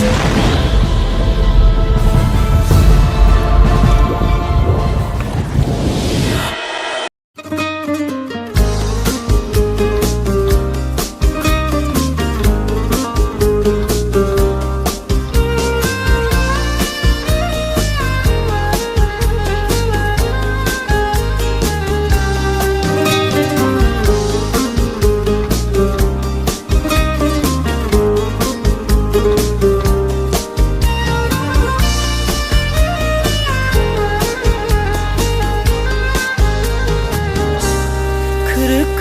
Yeah.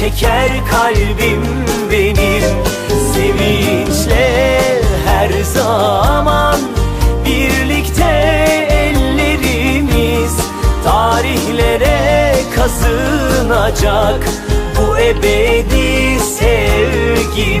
çeker kalbim benim Sevinçle her zaman Birlikte ellerimiz Tarihlere kazınacak Bu ebedi sevgimiz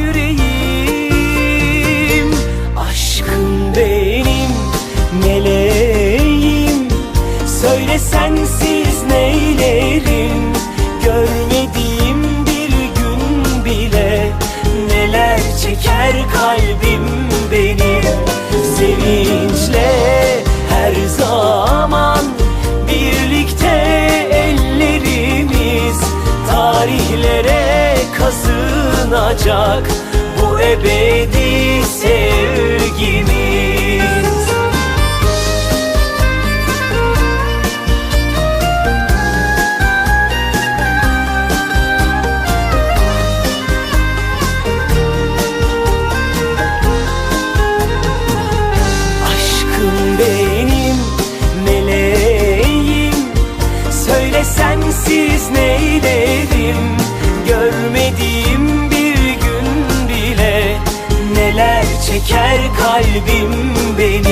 kazınacak Bu ebedi sevgimiz kalbim benim